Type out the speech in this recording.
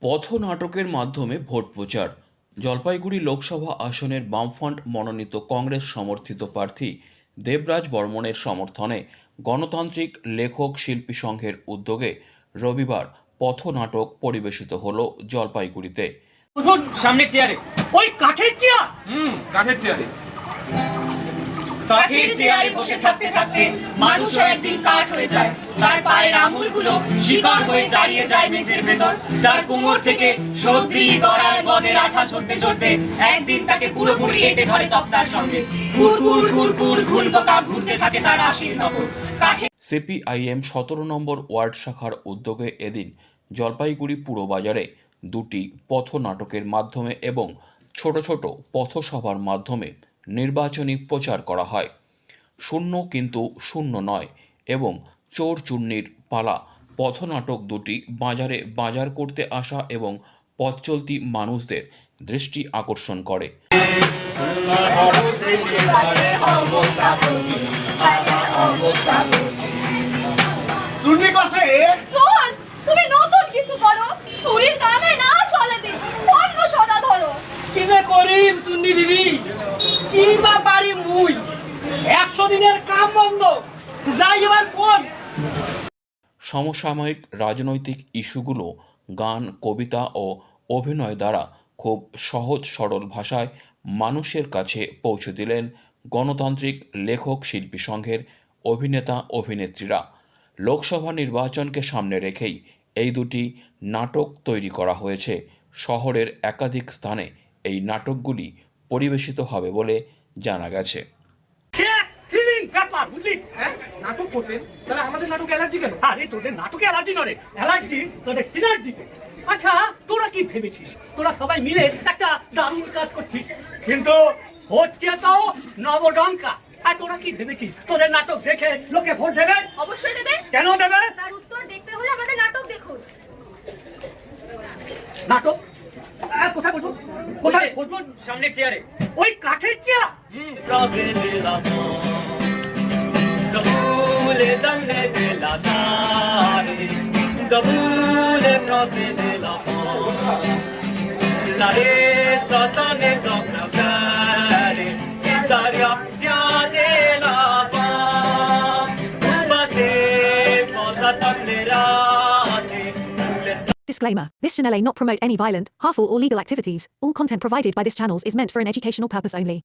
পথ নাটকের মাধ্যমে ভোট প্রচার। জলপাইগুড়ি লোকসভা আসনের বামফ্রন্ট মনোনীত কংগ্রেস সমর্থিত প্রার্থী দেবরাজ বর্মনের সমর্থনে গণতান্ত্রিক লেখক শিল্পী সংঘের উদ্যোগে রবিবার পথনাটক পরিবেশিত হল জলপাইগুড়িতে। সামনের চেয়ারে। ওই কাঠের চেয়ার? হুম কাঠের চেয়ারে। কাঠের চেয়ারে বসে থাকতে থাকতে মানুষও একদিন কাঠ হয়ে যায়। তার পায়ের আঙুলগুলো শিকড় হয়ে দাঁড়িয়ে যায় মেঝের ভেতর। তার কোমর থেকে গড়ায় আঠা ছড়তে ছড়তে একদিন তাকে পুরোপুরি এঁটে ধরে তক্তার সঙ্গে। ঘুর ঘুর ঘুর ঘুর ঘুর পোকা ঘুরতে থাকে তার আশির নগর। সিপিআইএম সতেরো নম্বর ওয়ার্ড শাখার উদ্যোগে এদিন জলপাইগুড়ি পুরবাজারে দুটি পথনাটকের মাধ্যমে এবং ছোট ছোট পথসভার মাধ্যমে নির্বাচনী প্রচার করা হয়। শূন্য কিন্তু শূন্য নয় এবং চোর চূর্ণির পালা পথনাটক দুটি বাজারে বাজার করতে আসা এবং পথ চলতি মানুষদের দৃষ্টি আকর্ষণ করে। তুমি নতুন কিছু করো। শরীর কাম বন্ধ। যাই এবার কোন? সমসাময়িক রাজনৈতিক ইস্যুগুলো গান, কবিতা ও অভিনয় দ্বারা খুব সহজ সরল ভাষায় মানুষের কাছে পৌঁছে দিলেন গণতান্ত্রিক লেখক শিল্পী সংঘের অভিনেতা অভিনেত্রীরা। লোকসভা নির্বাচনকে সামনে রেখেই এই দুটি নাটক তৈরি করা হয়েছে। শহরের একাধিক স্থানে এই নাটকগুলি পরিবেশিত হবে বলে জানা গেছে। ফিলিং বুঝলি? হ্যাঁ? নাটক করতেন তাহলে আমাদের নাটক অ্যালার্জি কেন? আরে তোদের নাটকে অ্যালার্জি নয় অ্যালার্জি তোদের সিনার্জি। আচ্ছা তোরা কি ভেবেছিস? তোরা সবাই মিলে একটা দারুণ কাজ করছিস। কিন্তু হচ্ছে তো নবডঙ্কা আর তোরা কি ভেবেছিস? তোদের নাটক দেখে লোকে ভোট দেবে? অবশ্যই দেবে। কেন দেবে? তার উত্তর দেখতে হলে আমাদের নাটক দেখুন। নাটক? আহ, কোথায় বসবো? কোথায় বসবো? সামনের চেয়ারে ওই কাঠের chair قبول دل داری قبول دل ساتان دل Disclaimer This channel not promote any violent, harmful, or legal activities. All content provided by this channel is meant for an educational purpose only.